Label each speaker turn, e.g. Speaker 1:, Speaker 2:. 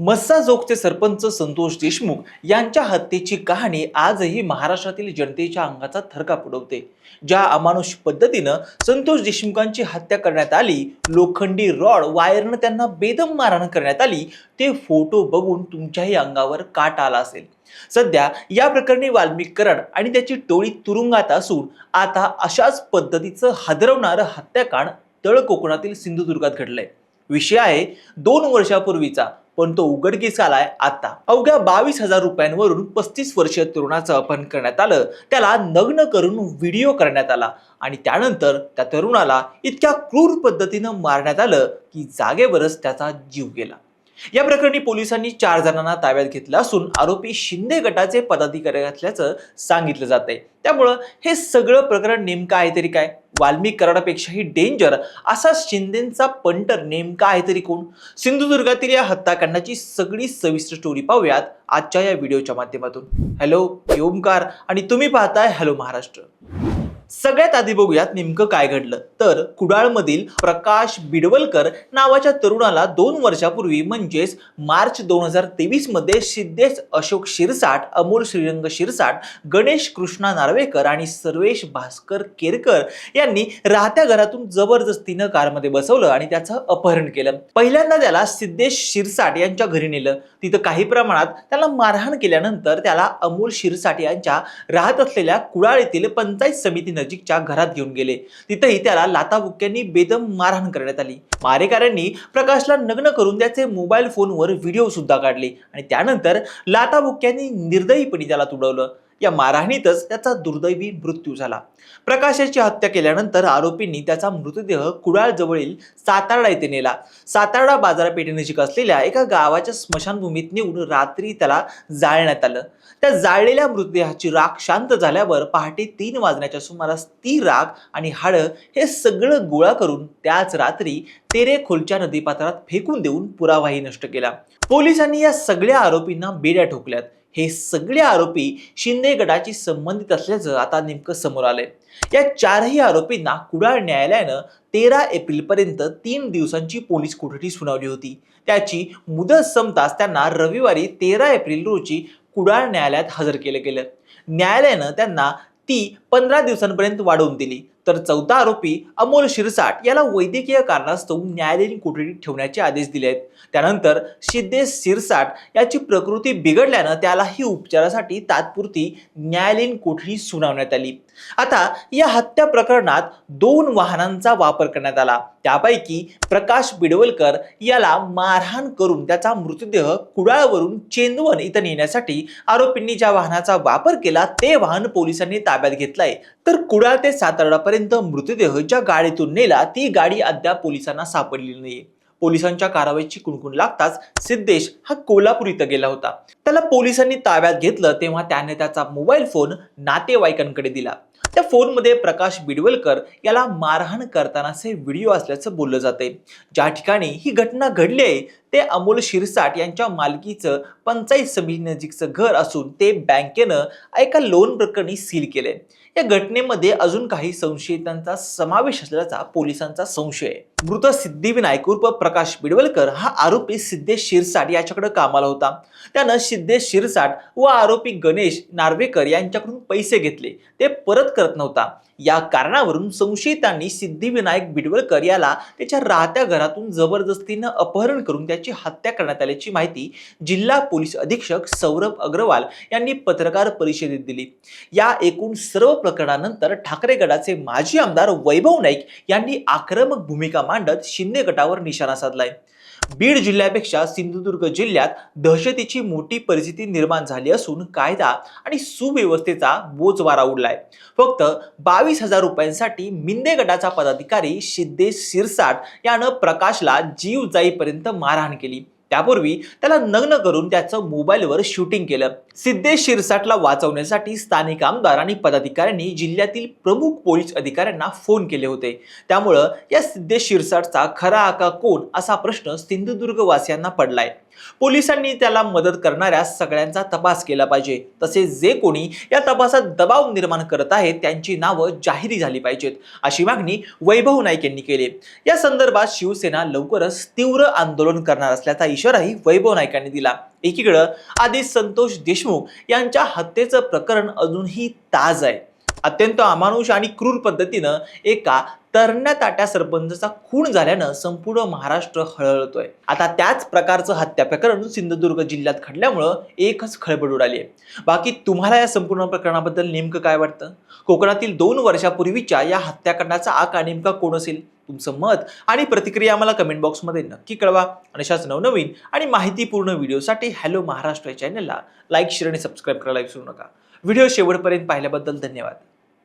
Speaker 1: मस्साजोगचे सरपंच संतोष देशमुख यांच्या हत्येची कहाणी आजही महाराष्ट्रातील जनतेच्या अंगाचा थरका पडवते ज्या अमानुष पद्धतीनं संतोष देशमुखांची हत्या करण्यात आली लोखंडी रॉड वायरनं त्यांना बेदम मारहाण करण्यात आली ते फोटो बघून तुमच्याही अंगावर काट आला असेल. सध्या या प्रकरणी वाल्मिक कराड आणि त्याची टोळी तुरुंगात असून आता अशाच पद्धतीचं हादरवणारं हत्याकांड तळ कोकणातील सिंधुदुर्गात घडलंय. विषय आहे दोन वर्षापूर्वीचा. पण तो उघडकीस आलाय आता. अवघ्या बावीस हजार रुपयांवरून पस्तीस वर्षीय तरुणाचं अपहरण करण्यात आलं. त्याला नग्न करून व्हिडिओ करण्यात आला. आणि त्यानंतर त्या तरुणाला इतक्या क्रूर पद्धतीनं मारण्यात आलं की जागेवरच त्याचा जीव गेला. या प्रकरणी पोलिसांनी चार जणांना ताब्यात घेतलं असून आरोपी शिंदे गटाचे पदाधिकारी असल्याचं सांगितलं जात आहे त्यामुळं हे सगळं प्रकरण नेमकं आहे तरी काय? वाल्मिक कराडापेक्षाही डेंजर असा शिंदेचा पंटर नेमका आहे तरी कोण? सिंधुदुर्गातील या हत्याकांडाची सगळी सविस्तर स्टोरी पाहूयात आजच्या या व्हिडिओच्या माध्यमातून. हॅलो ओमकार आणि तुम्ही पाहताय हॅलो महाराष्ट्र. सगळ्यात आधी बघूयात नेमकं काय घडलं. तर कुडाळमधील प्रकाश बिडवलकर नावाच्या तरुणाला दोन वर्षापूर्वी म्हणजेच मार्च दोन हजार तेवीसमध्ये सिद्धेश अशोक शिरसाट अमोल श्रीरंग शिरसाट गणेश कृष्णा नार्वेकर आणि सर्वेश भास्कर केरकर यांनी राहत्या घरातून जबरदस्तीनं कारमध्ये बसवलं आणि त्याचं अपहरण केलं. पहिल्यांदा त्याला सिद्धेश शिरसाट यांच्या घरी नेलं. तिथं काही प्रमाणात त्याला मारहाण केल्यानंतर त्याला अमोल शिरसाट यांच्या राहत असलेल्या कुडाळ येथील पंचायत समितीनं नजीकच्या घरात घेऊन गेले. तिथेही त्याला लाताबुक्क्यांनी बेदम मारहाण करण्यात आली. मारेकऱ्यांनी प्रकाशला नग्न करून त्याचे मोबाईल फोनवर व्हिडिओ सुद्धा काढले आणि त्यानंतर लाताबुक्क्यांनी निर्दयीपणे त्याला तुडवलं. या मारहाणीतच त्याचा दुर्दैवी मृत्यू झाला. प्रकाशाची हत्या केल्यानंतर आरोपींनी त्याचा मृतदेह कुडाळ जवळील सातारडा येथे नेला. सातारडा बाजारपेठेनजीक असलेल्या एका गावाच्या स्मशानभूमीत नेऊन रात्री त्याला जाळण्यात आलं. त्या जाळलेल्या मृतदेहाची राख शांत झाल्यावर पहाटे तीन वाजण्याच्या सुमारास ती राख आणि हाडं हे सगळं गोळा करून त्याच रात्री तेरे खोलच्या नदीपात्रात फेकून देऊन पुरावाही नष्ट केला. पोलिसांनी या सगळ्या आरोपींना बेड्या ठोकल्यात. हे सगळे आरोपी शिंदे गटाशी संबंधित असल्याचं आता नेमकं समोर आलंय. या चारही आरोपींना कुडाळ न्यायालयानं तेरा एप्रिल पर्यंत तीन दिवसांची पोलीस कोठडी सुनावली होती. त्याची मुदत संपताच त्यांना रविवारी तेरा एप्रिल रोजी कुडाळ न्यायालयात हजर केलं गेलं. न्यायालयानं त्यांना ती पंधरा दिवसांपर्यंत वाढवून दिली. तर चौथा आरोपी अमोल शिरसाट याला वैद्यकीय कारणास्तव न्यायालयीन कोठडीत ठेवण्याचे आदेश दिले आहेत. त्यानंतर सिद्धेश शिरसाट याची प्रकृती बिघडल्यानं त्यालाही उपचारासाठी तात्पुरती न्यायालयीन कोठडी सुनावण्यात आली. आता या हत्या प्रकरणात दोन वाहनांचा वापर करण्यात आला. त्यापैकी प्रकाश बिडवलकर याला मारहाण करून त्याचा मृतदेह कुडाळवरून चेंदवन इथं नेण्यासाठी आरोपींनी ज्या वाहनाचा वापर केला ते वाहन पोलिसांनी ताब्यात घेतलंय. तर कुडाळ ते सातारापर्यंत मृतदेह ज्या गाडीतून नेला ती गाडी अद्याप पोलिसांना सापडलेली नाहीये. पोलिसांच्या कारवाईची कुणकुण लागताच सिद्धेश हा कोल्हापूर इथं गेला होता. त्याला पोलिसांनी ताब्यात घेतलं तेव्हा त्याने त्याचा मोबाईल फोन नातेवाईकांकडे दिला. त्या फोनमध्ये प्रकाश बिडवलकर याला मारहाण करतानाचे व्हिडिओ असल्याचं बोललं जाते ज्या ठिकाणी ही घटना घडली आहे ते अमोल शिरसाट यांच्या मालकीचं पंचायत समिती नजीकचं घर असून ते बँकेनं एका लोन प्रकरणी सील केलंय. या घटनेमध्ये अजून काही संशयितांचा समावेश असल्याचा पोलिसांचा संशय. आहे मृत सिद्धिविनायक उर्फ प्रकाश बिडवलकर हा आरोपी सिद्धेश शिरसाट याच्याकडे कामाला होता. त्यानं सिद्धेश शिरसाट व आरोपी गणेश नार्वेकर यांच्याकडून पैसे घेतले. ते परत करत नव्हता. या कारणावरून संशयितांनी सिद्धिविनायक बिडवलकर याला त्याच्या राहत्या घरातून जबरदस्तीनं अपहरण करून त्याची हत्या करण्यात आल्याची माहिती जिल्हा पोलीस अधीक्षक सौरभ अग्रवाल यांनी पत्रकार परिषदेत दिली. या एकूण सर्व प्रकरणानंतर ठाकरे गटाचे माजी आमदार वैभव नाईक यांनी आक्रमक भूमिका मांडत शिंदे गटावर निशाणा साधलाय. बीड जिल्ह्यापेक्षा सिंधुदुर्ग जिल्ह्यात दहशतीची मोठी परिस्थिती निर्माण झाली असून कायदा आणि सुव्यवस्थेचा बोजवारा उडलाय. फक्त बावीस हजार रुपयांसाठी मिंदे गटाचा पदाधिकारी सिद्धेश शिरसाट यानं प्रकाशला जीव जाईपर्यंत मारहाण केली. त्यापूर्वी त्याला नग्न करून त्याचं मोबाईलवर शूटिंग केलं. सिद्धेश शिरसाटला वाचवण्यासाठी स्थानिक आमदार आणि पदाधिकाऱ्यांनी जिल्ह्यातील प्रमुख पोलीस अधिकाऱ्यांना फोन केले होते. त्यामुळं या सिद्धेश शिरसाटचा खरा आका कोण असा प्रश्न सिंधुदुर्ग वासियांना पडलाय. पोलिसांनी त्याला मदत करणाऱ्या सगळ्यांचा तपास केला पाहिजे. तसेच जे कोणी या तपासात दबाव निर्माण करत आहेत त्यांची नावं जाहीर झाली पाहिजेत अशी मागणी वैभव नाईक यांनी केली. या संदर्भात शिवसेना लवकरच तीव्र आंदोलन करणार असल्याचा इशाराही वैभव नाईकांनी दिला. एकीकडं आधी संतोष देशमुख यांच्या हत्येचं प्रकरण अजूनही ताज आहे. अत्यंत अमानुष आणि क्रूर पद्धतीनं एका तरण्या ताट्या सरपंचाचा खून झाल्यानं संपूर्ण महाराष्ट्र हळहळतोय. आता त्याच प्रकारचं हत्या प्रकरण सिंधुदुर्ग जिल्ह्यात घडल्यामुळं एकच खळबळ उडाली आहे. बाकी तुम्हाला या संपूर्ण प्रकरणाबद्दल नेमकं काय वाटतं? कोकणातील दोन वर्षापूर्वीच्या या हत्याकांडाचा आका नेमका कोण असेल? तुमचं मत आणि प्रतिक्रिया आम्हाला कमेंट बॉक्समध्ये नक्की कळवा. आणि अशाच नवनवीन आणि माहितीपूर्ण व्हिडिओसाठी हॅलो महाराष्ट्र या चॅनलला लाईक शेअर आणि सबस्क्राईब करायला विसरू नका. व्हिडिओ शेवटपर्यंत पाहिल्याबद्दल धन्यवाद.